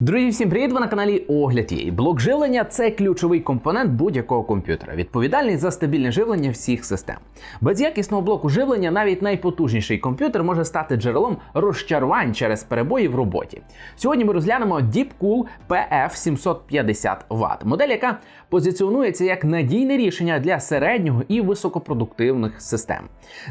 Друзі, всім привіт! Ви на каналі Огляд є. Блок живлення це ключовий компонент будь-якого комп'ютера, відповідальний за стабільне живлення всіх систем. Без якісного блоку живлення навіть найпотужніший комп'ютер може стати джерелом розчарувань через перебої в роботі. Сьогодні ми розглянемо DeepCool PF 750 Вт, модель, яка позиціонується як надійне рішення для середнього і високопродуктивних систем.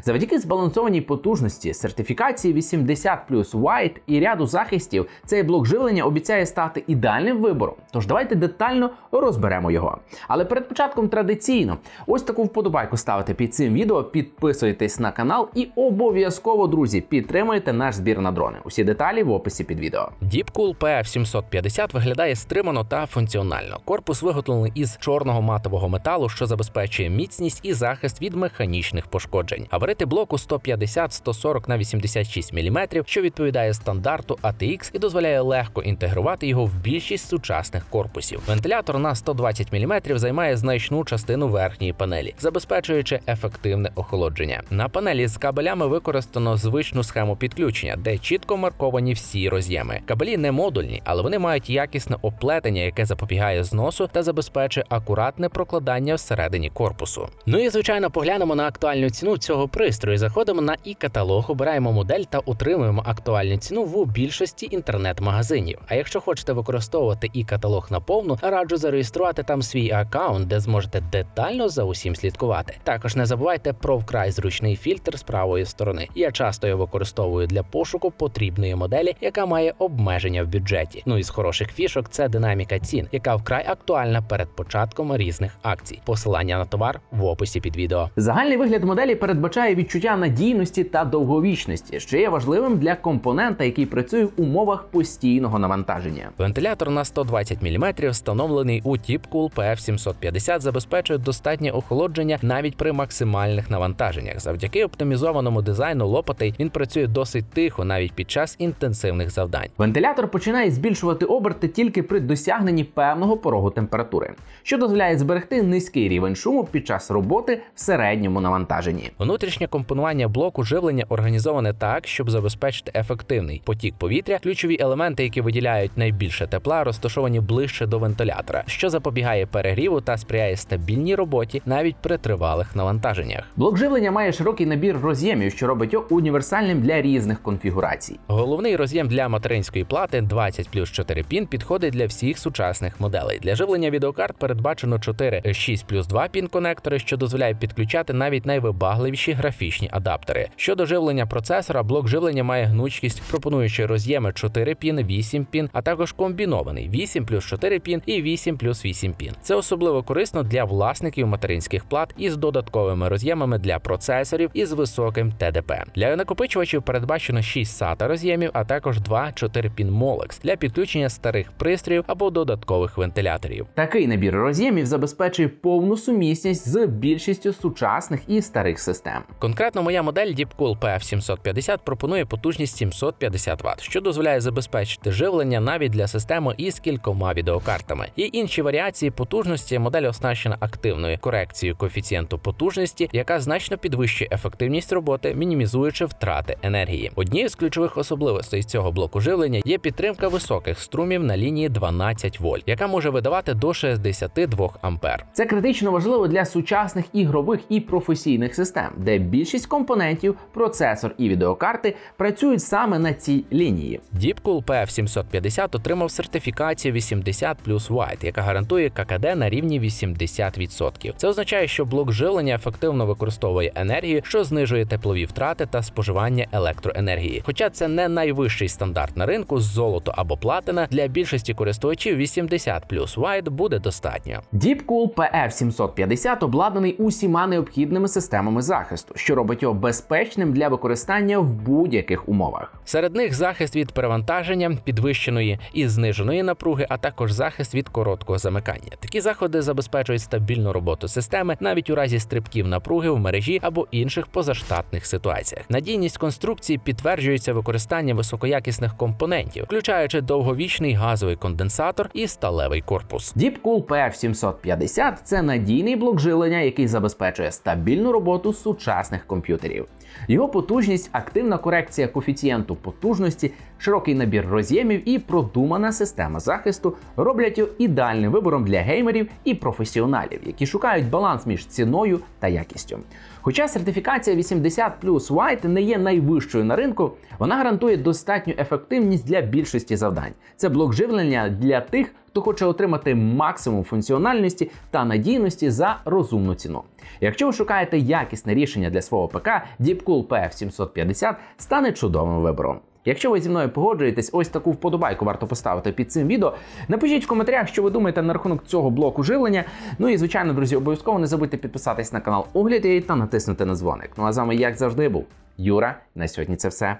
Завдяки збалансованій потужності, сертифікації 80 White і ряду захистів, цей блок живлення обіцяє стати ідеальним вибором. Тож давайте детально розберемо його. Але перед початком традиційно ось таку вподобайку ставите під цим відео, підписуйтесь на канал і обов'язково, друзі, підтримуйте наш збір на дрони. Усі деталі в описі під відео. Deepcool PF750 виглядає стримано та функціонально. Корпус виготовлений із чорного матового металу, що забезпечує міцність і захист від механічних пошкоджень. Габарити блоку 150-140 на 86 мм, що відповідає стандарту ATX і дозволяє легко інтегрувати його в більшість сучасних корпусів. Вентилятор на 120 мм займає значну частину верхньої панелі, забезпечуючи ефективне охолодження. На панелі з кабелями використано звичну схему підключення, де чітко марковані всі роз'єми. Кабелі не модульні, але вони мають якісне оплетення, яке запобігає зносу та забезпечує акуратне прокладання всередині корпусу. Ну і звичайно, поглянемо на актуальну ціну цього пристрою. Заходимо на і-каталог, обираємо модель та отримуємо актуальну ціну в більшості інтернет-магазинів. А якщо хочете використовувати і-каталог наповну, раджу зареєструвати там свій аккаунт, де зможете детально за усім слідкувати. Також не забувайте про вкрай зручний фільтр з правої сторони. Я часто його використовую для пошуку потрібної моделі, яка має обмеження в бюджеті. Ну і з хороших фішок це динаміка цін, яка вкрай актуальна перед початком різних акцій. Посилання на товар в описі під відео. Загальний вигляд моделі передбачає відчуття надійності та довговічності, що є важливим для компонента, який працює в умовах постійного навантаження. Вентилятор на 120 мм, встановлений у Deepcool PF750, забезпечує достатнє охолодження навіть при максимальних навантаженнях. Завдяки оптимізованому дизайну лопатей він працює досить тихо навіть під час інтенсивних завдань. Вентилятор починає збільшувати оберти тільки при досягненні певного порогу температури, що дозволяє зберегти низький рівень шуму під час роботи в середньому навантаженні. Внутрішнє компонування блоку живлення організоване так, щоб забезпечити ефективний потік повітря. Ключові елементи, які виділяють найбільше тепла, розташовані ближче до вентилятора, що запобігає перегріву та сприяє стабільній роботі навіть при тривалих навантаженнях. Блок живлення має широкий набір роз'ємів, що робить його універсальним для різних конфігурацій. Головний роз'єм для материнської плати 20 плюс 4 пін підходить для всіх сучасних моделей. Для живлення відеокарт передбачено 4 6 плюс 2 пін конектори, що дозволяє підключати навіть найвибагливіші графічні адаптери. Щодо живлення процесора, блок живлення має гнучкість, пропонуючи роз'єми 4 пін, 8 пін, а також комбінований 8 плюс 4 пін і 8 плюс 8 пін. Це особливо корисно для власників материнських плат із додатковими роз'ємами для процесорів із високим ТДП. Для накопичувачів передбачено 6 SATA роз'ємів, а також 2 4 пін Molex для підключення старих пристроїв або додаткових вентиляторів. Такий набір роз'ємів забезпечує повну сумісність з більшістю сучасних і старих систем. Конкретно моя модель Deepcool PF750 пропонує потужність 750 Вт, що дозволяє забезпечити живлення навіть для системи із кількома відеокартами. Є інші варіації потужності. Модель оснащена активною корекцією коефіцієнту потужності, яка значно підвищує ефективність роботи, мінімізуючи втрати енергії. Однією з ключових особливостей цього блоку живлення є підтримка високих струмів на лінії 12 вольт, яка може видавати до 62 ампер. Це критично важливо для сучасних ігрових і професійних систем, де більшість компонентів, процесор і відеокарти працюють саме на цій лінії. Deepcool PF750 отримав сертифікацію 80 плюс White, яка гарантує ККД на рівні 80%. Це означає, що блок живлення ефективно використовує енергію, що знижує теплові втрати та споживання електроенергії. Хоча це не найвищий стандарт на ринку, з золото або платина для більшості користувачів 80 плюс White буде достатньо. DeepCool PF750 обладнаний усіма необхідними системами захисту, що робить його безпечним для використання в будь-яких умовах. Серед них захист від перевантаження, підвищеної і зниженої напруги, а також захист від короткого замикання. Такі заходи забезпечують стабільну роботу системи навіть у разі стрибків напруги в мережі або інших позаштатних ситуаціях. Надійність конструкції підтверджується використанням високоякісних компонентів, включаючи довговічний газовий конденсатор і сталевий корпус. DeepCool PF750 – це надійний блок живлення, який забезпечує стабільну роботу сучасних комп'ютерів. Його потужність, активна корекція коефіцієнту потужності, широкий набір роз'ємів і продумана система захисту роблять його ідеальним вибором для геймерів і професіоналів, які шукають баланс між ціною та якістю. Хоча сертифікація 80 White не є найвищою на ринку, вона гарантує достатню ефективність для більшості завдань. Це блок живлення для тих, хто хоче отримати максимум функціональності та надійності за розумну ціну. Якщо ви шукаєте якісне рішення для свого ПК, Deepcool PF750 стане чудовим вибором. Якщо ви зі мною погоджуєтесь, ось таку вподобайку варто поставити під цим відео. Напишіть в коментарях, що ви думаєте на рахунок цього блоку живлення. Ну і звичайно, друзі, обов'язково не забудьте підписатись на канал Огляд та натиснути на дзвоник. Ну а з вами, як завжди, був Юра. На сьогодні це все.